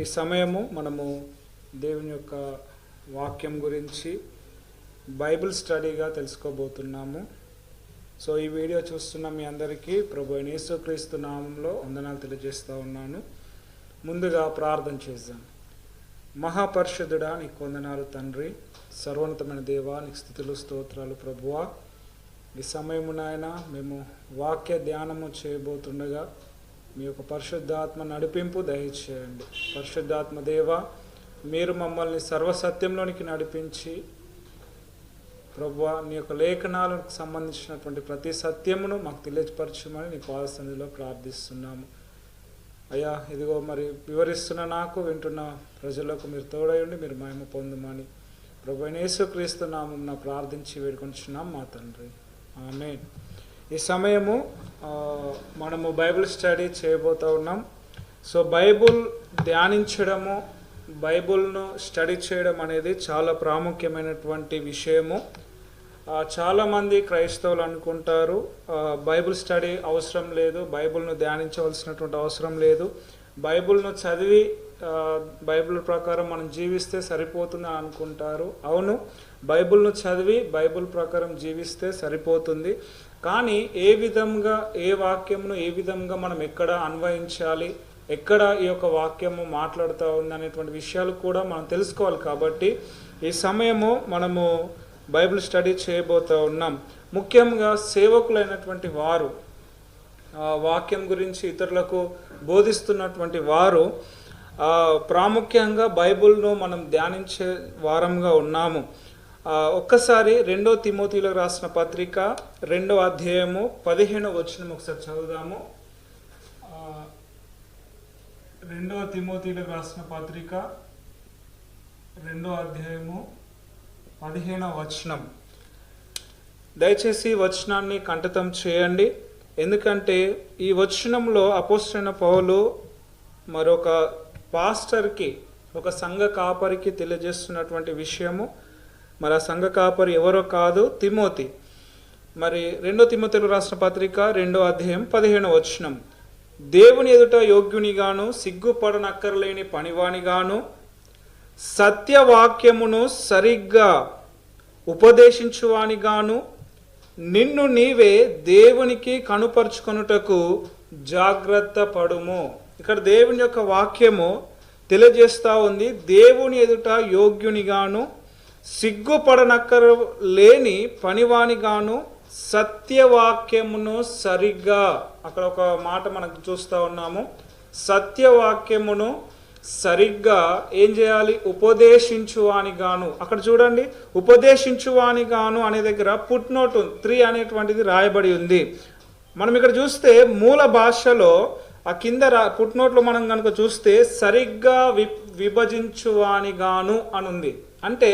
ఈ సమయము మనము దేవుని యొక్క వాక్యం గురించి బైబిల్ స్టడీగా తెలుసుకోబోతున్నాము. సో ఈ వీడియో చూస్తున్న మీ అందరికీ ప్రభు అయిన యేసుక్రీస్తు నామంలో వందనాలు తెలియజేస్తూ ఉన్నాను. ముందుగా ప్రార్థన చేద్దాం. మహాపరిషుద్ధుడా నీకు వందనాలు తండ్రి. సర్వోన్నతమైన దేవా నీకు స్థితులు స్తోత్రాలు ప్రభువా. ఈ సమయము నాయన మేము వాక్య ధ్యానము చేయబోతుండగా మీ యొక్క పరిశుద్ధాత్మ నడిపింపు దయచేయండి. పరిశుద్ధాత్మ దేవ మీరు మమ్మల్ని సర్వసత్యంలోనికి నడిపించి ప్రభు నీ యొక్క లేఖనాలకు సంబంధించినటువంటి ప్రతి సత్యమును మాకు తెలియపరచమని నీ పాదసన్నిధిలో ప్రార్థిస్తున్నాము. అయ్యా ఇదిగో మరి వివరిస్తున్న నాకు వింటున్న ప్రజలకు మీరు తోడయండి మీరు మహిమ పొందమని ప్రభు నేసుక్రీస్తున్నాము నా ప్రార్థించి వేడుకొంచున్నాం మా తండ్రి. ఆమె ఈ సమయము మనము బైబిల్ స్టడీ చేయబోతూ ఉన్నాం. సో బైబుల్ ధ్యానించడము బైబుల్ను స్టడీ చేయడం అనేది చాలా ప్రాముఖ్యమైనటువంటి విషయము. చాలామంది క్రైస్తవులు అనుకుంటారు బైబుల్ బైబిల్ స్టడీ అవసరం లేదు బైబిల్ను ధ్యానించవలసినటువంటి అవసరం లేదు. బైబిల్ను చదివి బైబిల్ ప్రకారం మనం జీవిస్తే సరిపోతుంది అనుకుంటారు. అవును బైబిల్ను చదివి బైబిల్ ప్రకారం జీవిస్తే సరిపోతుంది. కానీ ఏ విధంగా ఏ వాక్యమును ఏ విధంగా మనం ఎక్కడ అన్వయించాలి ఎక్కడ ఈ యొక్క వాక్యము మాట్లాడుతూ ఉంది అనేటువంటి విషయాలు కూడా మనం తెలుసుకోవాలి కాబట్టి ఈ సమయము మనము బైబిల్ స్టడీ చేయబోతూ ఉన్నాం. ముఖ్యంగా సేవకులైనటువంటి వారు వాక్యం గురించి ఇతరులకు బోధిస్తున్నటువంటి వారు ప్రాముఖ్యంగా బైబిల్ను మనం ధ్యానించే వారంగా ఉన్నాము. ఒక్కసారి రెండో తిమోతిలో రాసిన పత్రిక రెండో అధ్యాయము పదిహేనో వచనం ఒకసారి చదువుదాము. రెండవ తిమోతిలో రాసిన పత్రిక రెండో అధ్యాయము పదిహేనవ వచనం. దయచేసి వచనాన్ని కంఠితం చేయండి. ఎందుకంటే ఈ వచనంలో అపోస్టైన పౌలు మరొక పాస్టర్కి ఒక సంఘ కాపరికి తెలియజేస్తున్నటువంటి విషయము. మరి ఆ సంఘ కాపరి ఎవరో కాదు తిమోతి. మరి రెండో తిమోతిలో రాసిన పత్రిక రెండో అధ్యాయం పదిహేను వచనం. దేవుని ఎదుట యోగ్యునిగాను సిగ్గుపడనక్కర్లేని పనివానిగాను సత్యవాక్యమును సరిగ్గా ఉపదేశించువానిగాను నిన్ను నీవే దేవునికి కనుపరుచుకొనుటకు జాగ్రత్త పడుము. ఇక్కడ దేవుని యొక్క వాక్యము తెలియజేస్తూ ఉంది. దేవుని ఎదుట యోగ్యునిగాను సిగ్గుపడనక్కర లేని పనివానిగాను సత్యవాక్యమును సరిగ్గా అక్కడ ఒక మాట మనకు చూస్తూ ఉన్నాము. సత్యవాక్యమును సరిగ్గా ఏం చేయాలి? ఉపదేశించువాని గాను అక్కడ చూడండి. ఉపదేశించువాని గాను అనే దగ్గర పుట్ నోట్ త్రీ అనేటువంటిది రాయబడి ఉంది. మనం ఇక్కడ చూస్తే మూల భాషలో ఆ కింద రా పుట్ నోట్లో మనం కనుక చూస్తే సరిగ్గా వి విభజించువాని గాను అని ఉంది అంటే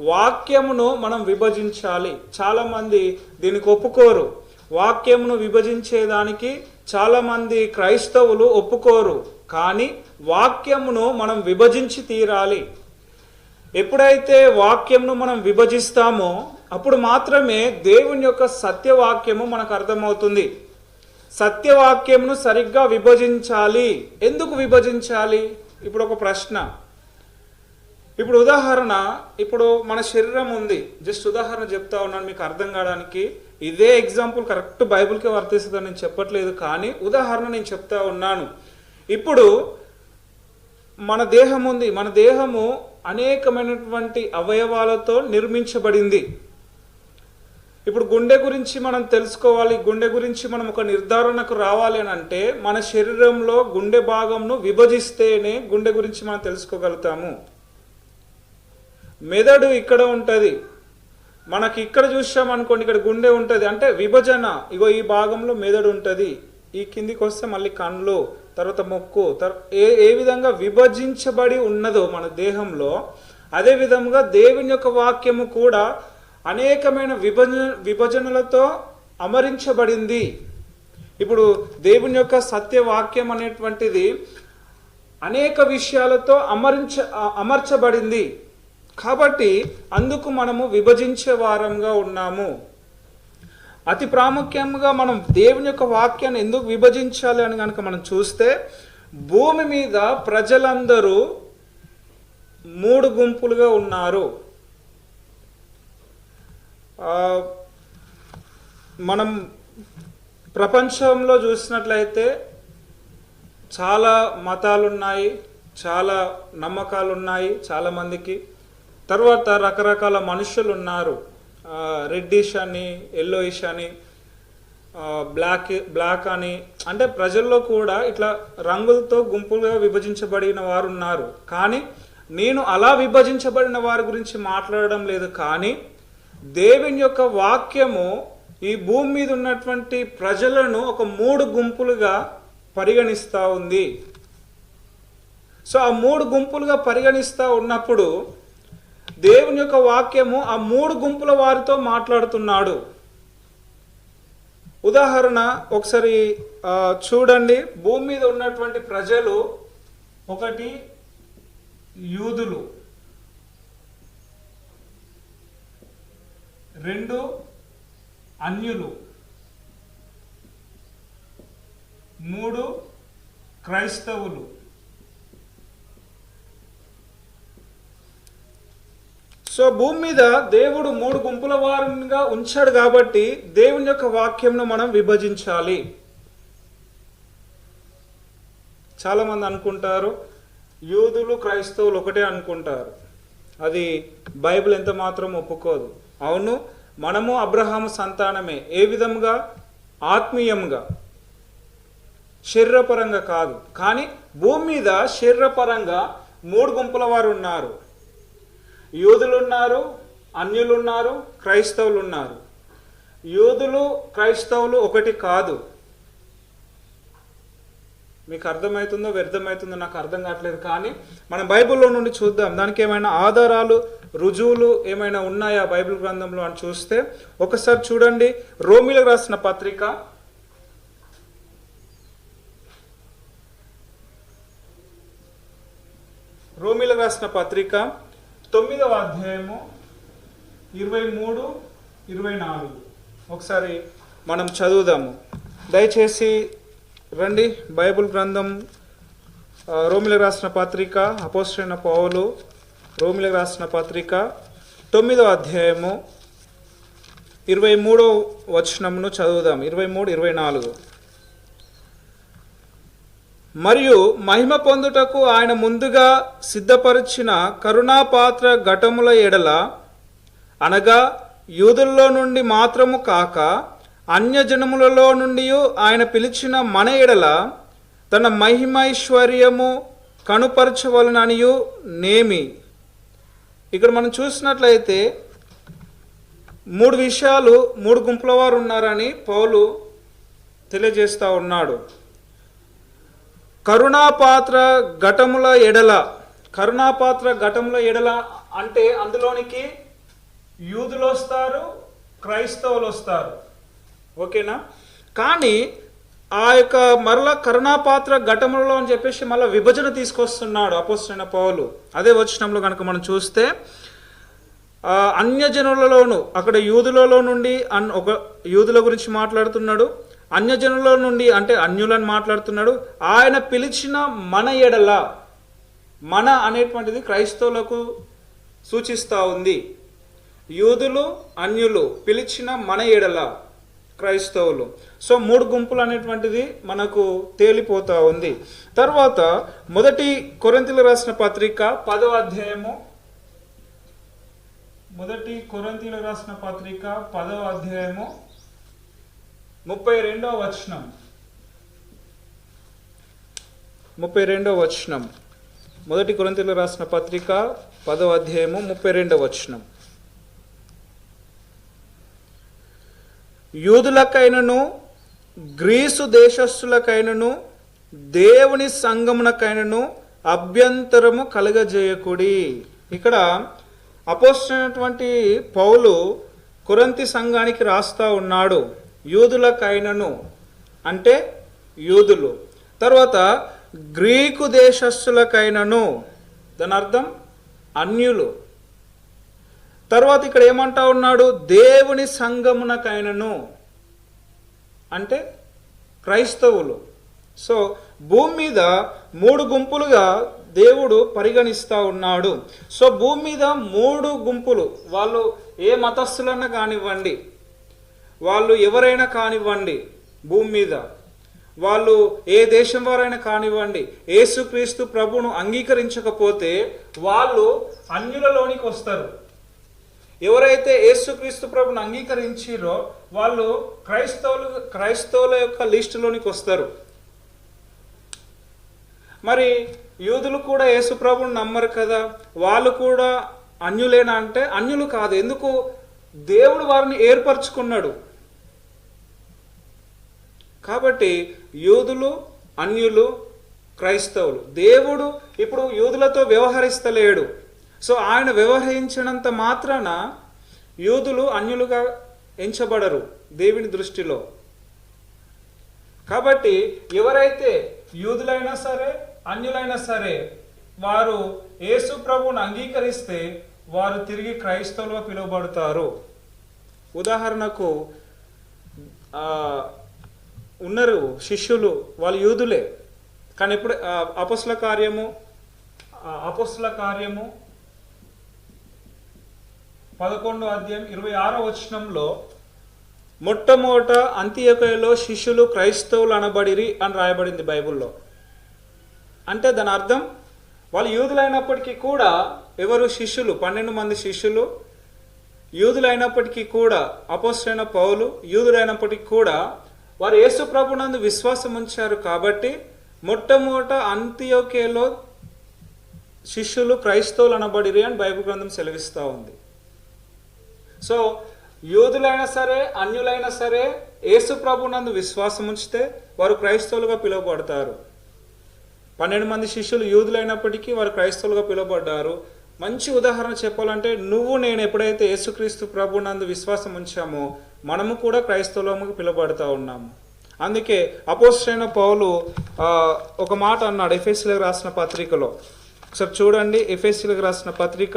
వాక్యమును మనం విభజించాలి. చాలామంది దీనికి ఒప్పుకోరు. వాక్యమును విభజించేదానికి చాలామంది క్రైస్తవులు ఒప్పుకోరు. కానీ వాక్యమును మనం విభజించి తీరాలి. ఎప్పుడైతే వాక్యంను మనం విభజిస్తామో అప్పుడు మాత్రమే దేవుని యొక్క సత్యవాక్యము మనకు అర్థమవుతుంది. సత్యవాక్యమును సరిగ్గా విభజించాలి. ఎందుకు విభజించాలి? ఇప్పుడు ఒక ప్రశ్న. ఇప్పుడు ఉదాహరణ ఇప్పుడు మన శరీరం ఉంది. జస్ట్ ఉదాహరణ చెప్తా ఉన్నాను మీకు అర్థం కావడానికి. ఇదే ఎగ్జాంపుల్ కరెక్ట్ బైబుల్కే వర్తిస్తుందని నేను చెప్పట్లేదు కానీ ఉదాహరణ నేను చెప్తా ఉన్నాను. ఇప్పుడు మన దేహం ఉంది. మన దేహము అనేకమైనటువంటి అవయవాలతో నిర్మించబడింది. ఇప్పుడు గుండె గురించి మనం తెలుసుకోవాలి. గుండె గురించి మనం ఒక నిర్ధారణకు రావాలి అని అంటే మన శరీరంలో గుండె భాగంను విభజిస్తేనే గుండె గురించి మనం తెలుసుకోగలుగుతాము. మెదడు ఇక్కడ ఉంటుంది. మనకి ఇక్కడ చూసామనుకోండి ఇక్కడ గుండె ఉంటుంది. అంటే విభజన ఇగో ఈ భాగంలో మెదడు ఉంటుంది. ఈ కిందికి వస్తే మళ్ళీ కళ్ళు తర్వాత మొక్కు తర్- ఏ ఏ విధంగా విభజించబడి ఉన్నదో మన దేహంలో అదే విధంగా దేవుని యొక్క వాక్యము కూడా అనేకమైన విభజన విభజనలతో అమరించబడింది. ఇప్పుడు దేవుని యొక్క సత్యవాక్యం అనేటువంటిది అనేక విషయాలతో అమరించ అమర్చబడింది. కాబట్టి అందుకు మనము విభజించే వారంగా ఉన్నాము. అతి ప్రాముఖ్యంగా మనం దేవుని యొక్క వాక్యాన్ని ఎందుకు విభజించాలి అని కనుక మనం చూస్తే భూమి మీద ప్రజలందరూ మూడు గుంపులుగా ఉన్నారు. మనం ప్రపంచంలో చూసినట్లయితే చాలా మతాలు ఉన్నాయి చాలా నమ్మకాలు ఉన్నాయి చాలామందికి తర్వాత రకరకాల మనుషులు ఉన్నారు. రెడ్డిష్ అని ఎల్లోయిష్ అని బ్లాక్ బ్లాక్ అని. అంటే ప్రజల్లో కూడా ఇట్లా రంగులతో గుంపులుగా విభజించబడిన వారు ఉన్నారు. కానీ నేను అలా విభజించబడిన వారి గురించి మాట్లాడడం లేదు. కానీ దేవుని యొక్క వాక్యము ఈ భూమి మీద ఉన్నటువంటి ప్రజలను ఒక మూడు గుంపులుగా పరిగణిస్తూ ఉంది. సో ఆ మూడు గుంపులుగా పరిగణిస్తూ ఉన్నప్పుడు దేవుని యొక్క వాక్యము ఆ మూడు గుంపుల వారితో మాట్లాడుతున్నాడు. ఉదాహరణ ఒకసారి చూడండి. భూమి మీద ఉన్నటువంటి ప్రజలు ఒకటి యూదులు. రెండు అన్యులు. మూడు క్రైస్తవులు. సో భూమి మీద దేవుడు మూడు గుంపుల వారిగా ఉంచాడు కాబట్టి దేవుని యొక్క వాక్యంను మనం విభజించాలి. చాలా మంది అనుకుంటారు యూదులు క్రైస్తవులు ఒకటే అనుకుంటారు. అది బైబిల్ ఎంత మాత్రం ఒప్పుకోదు. అవును మనము అబ్రహాం సంతానమే. ఏ విధంగా ఆత్మీయంగా. శరీరపరంగా కాదు. కానీ భూమి మీద శరీరపరంగా మూడు గుంపుల వారు ఉన్నారు. యూదులున్నారు అన్యులున్నారు క్రైస్తవులు ఉన్నారు యూదులు క్రైస్తవులు ఒకటి కాదు. మీకు అర్థమవుతుందో వ్యర్థమవుతుందో నాకు అర్థం కావట్లేదు కానీ మనం బైబిల్లో నుండి చూద్దాం. దానికి ఏమైనా ఆధారాలు రుజువులు ఏమైనా ఉన్నాయా బైబిల్ గ్రంథంలో అని చూస్తే ఒకసారి చూడండి. రోమిలకు రాసిన పత్రిక రోమిలకు రాసిన పత్రిక తొమ్మిదవ అధ్యాయము ఇరవై మూడు ఇరవై నాలుగు ఒకసారి మనం చదువుదాము. దయచేసి రండి. బైబిల్ గ్రంథం రోమిలకు రాసిన పత్రిక అపోస్టైన పౌలు రోమిలకు రాసిన పత్రిక తొమ్మిదవ అధ్యాయము ఇరవై మూడో వచనమును చదువుదాం. ఇరవై మూడు ఇరవై నాలుగు మరియు మహిమ పొందుటకు ఆయన ముందుగా సిద్ధపరిచిన కరుణాపాత్ర ఘటముల ఎడల అనగా యూదుల్లో నుండి మాత్రము కాక అన్యజనములలో నుండి ఆయన పిలిచిన మన ఎడల తన మహిమైశ్వర్యము కనుపరచవలననియు నేమి. ఇక్కడ మనం చూసినట్లయితే మూడు విషయాలు మూడు గుంపుల వారు ఉన్నారని పౌలు తెలియజేస్తూ ఉన్నాడు. కరుణాపాత్ర ఘటముల ఎడల కరుణాపాత్ర ఘటముల ఎడల అంటే అందులోనికి యూదులు వస్తారు క్రైస్తవులు వస్తారు. ఓకేనా? కానీ ఆ యొక్క మరల కరుణాపాత్ర ఘటములలో అని చెప్పేసి మళ్ళీ విభజన తీసుకొస్తున్నాడు అపోస్తున్న పౌలు. అదే వచ్చినంలో కనుక మనం చూస్తే అన్యజనులలోను అక్కడ యూదులలో నుండి అన్ ఒక యూదుల గురించి మాట్లాడుతున్నాడు. అన్యజనుల నుండి అంటే అన్యులని మాట్లాడుతున్నాడు. ఆయన పిలిచిన మన ఎడల మన అనేటువంటిది క్రైస్తవులకు సూచిస్తూ ఉంది. యూదులు అన్యులు పిలిచిన మన ఎడల క్రైస్తవులు. సో మూడు గుంపులు అనేటువంటిది మనకు తేలిపోతూ ఉంది. తర్వాత మొదటి కొరంతిలు రాసిన పత్రిక పదవ అధ్యాయము. మొదటి కొరంతిలు రాసిన పత్రిక పదవ అధ్యాయము. ముప్పై రెండవ వచనం. ముప్పై రెండవ వచనం. మొదటి కురంతిలో రాసిన పత్రిక పదవ అధ్యాయము ముప్పై రెండవ వచనం. యూదులకైనను గ్రీసు దేశస్థులకైనను దేవుని సంగమునకైనను అభ్యంతరము కలగజేయకుడి. ఇక్కడ అపోస్తున్నటువంటి పౌలు కురంతి సంఘానికి రాస్తా ఉన్నాడు. యూదులకైనను. అంటే యూదులు. తర్వాత గ్రీకు దేశస్థులకైనను. దాని అర్థం అన్యులు. తర్వాత ఇక్కడ ఏమంటా ఉన్నాడు? దేవుని సంగమునకైనను. అంటే క్రైస్తవులు. సో భూమి మీద మూడు గుంపులుగా దేవుడు పరిగణిస్తూ ఉన్నాడు. సో భూమి మీద మూడు గుంపులు. వాళ్ళు ఏ మతస్థులన్నా కానివ్వండి. వాళ్ళు ఎవరైనా కానివ్వండి భూమి మీద. వాళ్ళు ఏ దేశం వారైనా కానివ్వండి ఏసుక్రీస్తు ప్రభును అంగీకరించకపోతే వాళ్ళు అన్యులలోనికి వస్తారు. ఎవరైతే ఏసుక్రీస్తు ప్రభుని అంగీకరించిరో వాళ్ళు క్రైస్తవులు క్రైస్తవుల యొక్క లిస్టులోనికి వస్తారు. మరి యూదులు కూడా యేసుప్రభుని నమ్మరు కదా? వాళ్ళు కూడా అన్యులేనా అంటే అన్యులు కాదు. ఎందుకు? దేవుడు వారిని ఏర్పరచుకున్నాడు. కాబట్టి యూదులు అన్యులు క్రైస్తవులు. దేవుడు ఇప్పుడు యూదులతో వ్యవహరిస్తలేడు. సో ఆయన వ్యవహరించినంత మాత్రాన యూదులు అన్యులుగా ఎంచబడరు దేవుని దృష్టిలో. కాబట్టి ఎవరైతే యూదులైనా సరే అన్యులైనా సరే వారు యేసు ప్రభువును అంగీకరిస్తే వారు తిరిగి క్రైస్తవులుగా పిలువబడతారు. ఉదాహరణకు ఉన్నారు శిష్యులు వాళ్ళు యూదులే. కానీ ఇప్పుడు అపస్ల కార్యము అపస్ల కార్యము పదకొండో అధ్యాయం ఇరవై ఆరో వచనంలో మొట్టమొదట అంత్యకయలో శిష్యులు క్రైస్తవులు అనబడిరి అని రాయబడింది బైబిల్లో. అంటే దాని అర్థం వాళ్ళు యూదులైనప్పటికీ కూడా ఎవరు శిష్యులు? పన్నెండు మంది శిష్యులు. యూదులైనప్పటికీ కూడా అపోస్టైన పౌలు యూదులైనప్పటికీ కూడా వారు యేసు ప్రభునందు విశ్వాసం ఉంచారు కాబట్టి మొట్టమొదట అంత్యోకేలో శిష్యులు క్రైస్తవులు అనబడిరి అని బైబిల్ గ్రంథం సెలవిస్తూ ఉంది. సో యూదులైనా సరే అన్యులైనా సరే యేసు ప్రభునందు విశ్వాసం ఉంచితే వారు క్రైస్తవులుగా పిలువబడతారు. పన్నెండు మంది శిష్యులు యూదులైనప్పటికీ వారు క్రైస్తవులుగా పిలువబడ్డారు. మంచి ఉదాహరణ చెప్పాలంటే నువ్వు నేను ఎప్పుడైతే యేసుక్రీస్తు ప్రభు నందు విశ్వాసం ఉంచామో మనము కూడా క్రైస్తవులముగా పిలువబడతా ఉన్నాము. అందుకే అపోస్టైన పౌలు ఒక మాట అన్నాడు ఎఫ్ఎస్సీలకు రాసిన పత్రికలో. ఒకసారి చూడండి ఎఫ్ఎస్సీలకు రాసిన పత్రిక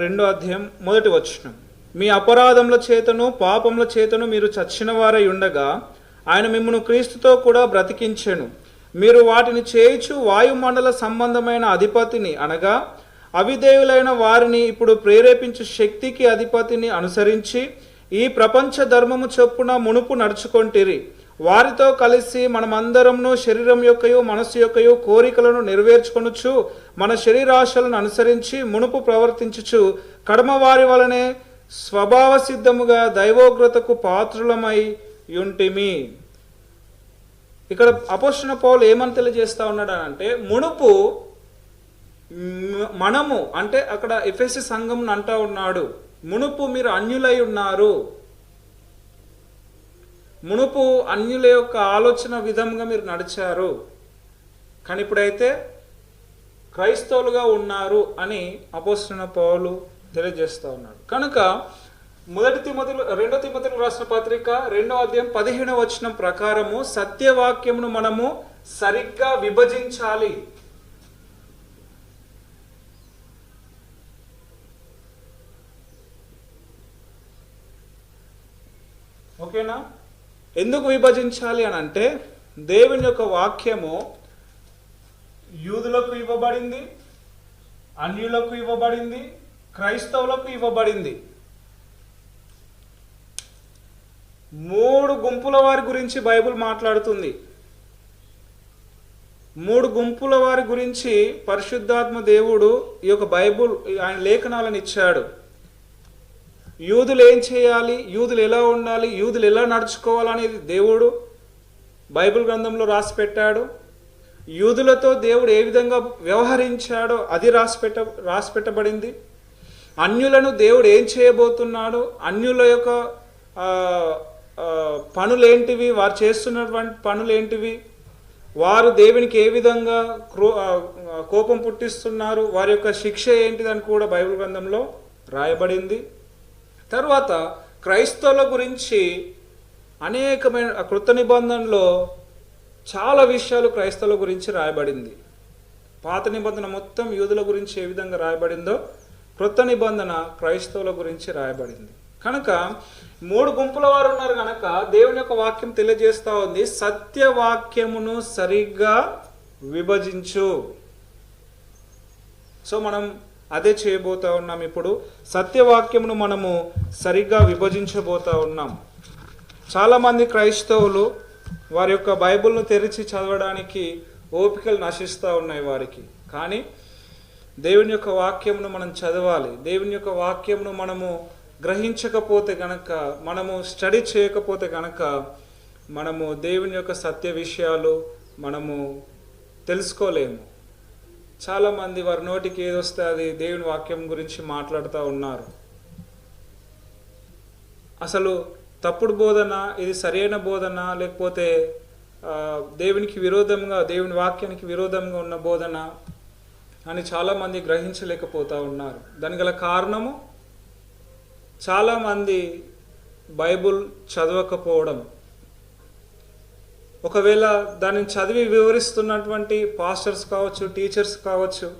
రెండో అధ్యాయం మొదటి వచ్చిన మీ అపరాధముల చేతను పాపముల చేతను మీరు చచ్చిన వారై ఉండగా ఆయన మిమ్మల్ని క్రీస్తుతో కూడా బ్రతికించాను. మీరు వాటిని చేయుచు వాయుమండల సంబంధమైన అధిపతిని అనగా అవిధేయులైన వారిని ఇప్పుడు ప్రేరేపించు శక్తికి అధిపతిని అనుసరించి ఈ ప్రపంచ ధర్మము చొప్పున మునుపు నడుచుకొంటిరి. వారితో కలిసి మనమందరమును శరీరం యొక్కయు మనస్సు యొక్కయు కోరికలను నెరవేర్చుకొనుచు మన శరీరాశలను అనుసరించి మునుపు ప్రవర్తించుచు కడమ వారి వలనే స్వభావ సిద్ధముగా దైవోగ్రతకు పాత్రులమై యుంటిమి. ఇక్కడ అపోషణ పౌలు ఏమని తెలియజేస్తా ఉన్నాడు అంటే మునుపు మనము అంటే అక్కడ ఎఫ్ఎస్సి సంఘం అంటా ఉన్నాడు. మునుపు మీరు అన్యులై ఉన్నారు. మునుపు అన్యుల యొక్క ఆలోచన విధంగా మీరు నడిచారు. కానీ ఇప్పుడైతే క్రైస్తవులుగా ఉన్నారు అని అపోసిన పౌలు తెలియజేస్తూ ఉన్నాడు. కనుక మొదటి తిమతులు రెండో తిమతులు రాసిన పత్రిక రెండో అధ్యాయం పదిహేనవ వచనం ప్రకారము సత్యవాక్యమును మనము సరిగ్గా విభజించాలి. ఓకేనా? ఎందుకు విభజించాలి అని అంటే దేవుని యొక్క వాక్యము యూదులకు ఇవ్వబడింది అన్యులకు ఇవ్వబడింది క్రైస్తవులకు ఇవ్వబడింది. మూడు గుంపుల వారి గురించి బైబిల్ మాట్లాడుతుంది. మూడు గుంపుల వారి గురించి పరిశుద్ధాత్మ దేవుడు ఈ యొక్క బైబుల్ ఆయన లేఖనాలను ఇచ్చాడు. యూదులు ఏం చేయాలి? యూదులు ఎలా ఉండాలి? యూదులు ఎలా నడుచుకోవాలనేది దేవుడు బైబిల్ గ్రంథంలో రాసి పెట్టాడు. యూదులతో దేవుడు ఏ విధంగా వ్యవహరించాడో అది రాసి పెట్ట రాసి పెట్టబడింది. అన్యులను దేవుడు ఏం చేయబోతున్నాడు? అన్యుల యొక్క పనులేంటివి? వారు చేస్తున్నటువంటి పనులేంటివి? వారు దేవునికి ఏ విధంగా క్రో కోపం పుట్టిస్తున్నారు? వారి యొక్క శిక్ష ఏంటిదని కూడా బైబిల్ గ్రంథంలో రాయబడింది. తర్వాత క్రైస్తవుల గురించి అనేకమైన కృత నిబంధనలో చాలా విషయాలు క్రైస్తవుల గురించి రాయబడింది. పాత నిబంధన మొత్తం యూదుల గురించి ఏ విధంగా రాయబడిందో కృత నిబంధన క్రైస్తవుల గురించి రాయబడింది. కనుక మూడు గుంపుల వారు ఉన్నారు కనుక దేవుని యొక్క వాక్యం తెలియజేస్తూ ఉంది. సత్యవాక్యమును సరిగ్గా విభజించు. సో మనం అదే చేయబోతా ఉన్నాం ఇప్పుడు. సత్యవాక్యమును మనము సరిగ్గా విభజించబోతా ఉన్నాం. చాలామంది క్రైస్తవులు వారి యొక్క బైబిల్ను తెరిచి చదవడానికి ఓపికలు నశిస్తూ ఉన్నాయి వారికి. కానీ దేవుని యొక్క వాక్యమును మనం చదవాలి. దేవుని యొక్క వాక్యమును మనము గ్రహించకపోతే గనక మనము స్టడీ చేయకపోతే గనక మనము దేవుని యొక్క సత్య విషయాలు మనము తెలుసుకోలేము. చాలామంది వారి నోటికి ఏదొస్తే అది దేవుని వాక్యం గురించి మాట్లాడుతూ ఉన్నారు. అసలు తప్పుడు బోధన ఇది సరైన బోధన లేకపోతే దేవునికి విరోధంగా దేవుని వాక్యానికి విరోధంగా ఉన్న బోధన అని చాలామంది గ్రహించలేకపోతూ ఉన్నారు. దాని గల కారణము చాలామంది బైబుల్ చదవకపోవడం. ఒకవేళ దానిని చదివి వివరిస్తున్నటువంటి పాస్టర్స్ కావచ్చు టీచర్స్ కావచ్చు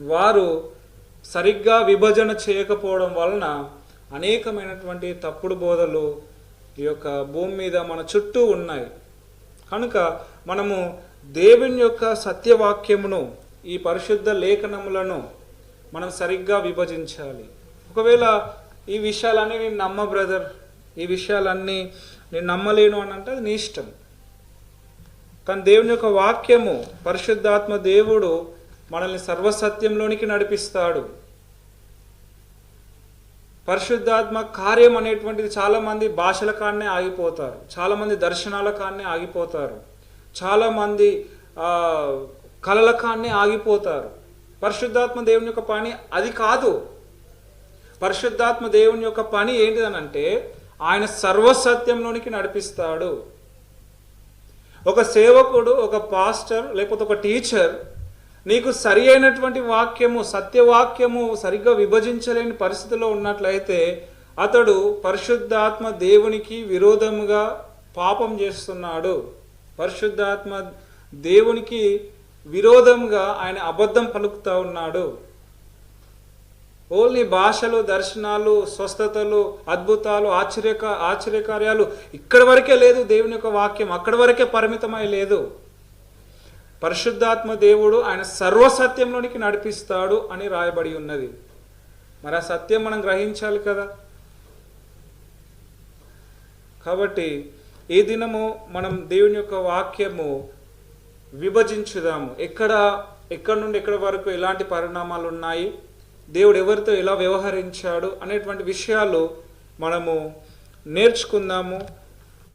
వారు సరిగ్గా విభజన చేయకపోవడం వలన అనేకమైనటువంటి తప్పుడు బోధలు ఈ యొక్క భూమి మీద మన చుట్టూ ఉన్నాయి. కనుక మనము దేవుని యొక్క సత్యవాక్యమును ఈ పరిశుద్ధ లేఖనములను మనం సరిగ్గా విభజించాలి. ఒకవేళ ఈ విషయాలన్నీ నేను నమ్మ బ్రదర్ ఈ విషయాలన్నీ నేను నమ్మలేను అని అంటే అది నీ ఇష్టం. కానీ దేవుని యొక్క వాక్యము పరిశుద్ధాత్మ దేవుడు మనల్ని సర్వసత్యంలోనికి నడిపిస్తాడు. పరిశుద్ధాత్మ కార్యం అనేటువంటిది చాలామంది భాషల కాడనే ఆగిపోతారు. చాలామంది దర్శనాల కాడనే ఆగిపోతారు. చాలామంది కళల కలల కాడనే ఆగిపోతారు. పరిశుద్ధాత్మ దేవుని యొక్క పని అది కాదు. పరిశుద్ధాత్మ దేవుని యొక్క పని ఏంటిదనంటే ఆయన సర్వసత్యంలోనికి నడిపిస్తాడు. ఒక సేవకుడు ఒక పాస్టర్ లేకపోతే ఒక టీచర్ నీకు సరి అయినటువంటి వాక్యము సత్యవాక్యము సరిగ్గా విభజించలేని పరిస్థితిలో ఉన్నట్లయితే అతడు పరిశుద్ధాత్మ దేవునికి విరోధముగా పాపం చేస్తున్నాడు. పరిశుద్ధాత్మ దేవునికి విరోధంగా ఆయన అబద్ధం పలుకుతా ఉన్నాడు. ఓన్లీ భాషలు దర్శనాలు స్వస్థతలు అద్భుతాలు ఆశ్చర్యక ఆశ్చర్యకార్యాలు ఇక్కడి వరకే లేదు దేవుని యొక్క వాక్యం. అక్కడి వరకే పరిమితమై లేదు. పరిశుద్ధాత్మ దేవుడు ఆయన సర్వసత్యంలోనికి నడిపిస్తాడు అని రాయబడి ఉన్నది. మరి ఆ సత్యం మనం గ్రహించాలి కదా? కాబట్టి ఈ దినము మనం దేవుని యొక్క వాక్యము విభజించుదాము. ఎక్కడ ఎక్కడ నుండి ఎక్కడి వరకు ఎలాంటి పరిణామాలు ఉన్నాయి? దేవుడు ఎవరితో ఎలా వ్యవహరించాడు అనేటువంటి విషయాలు మనము నేర్చుకుందాము.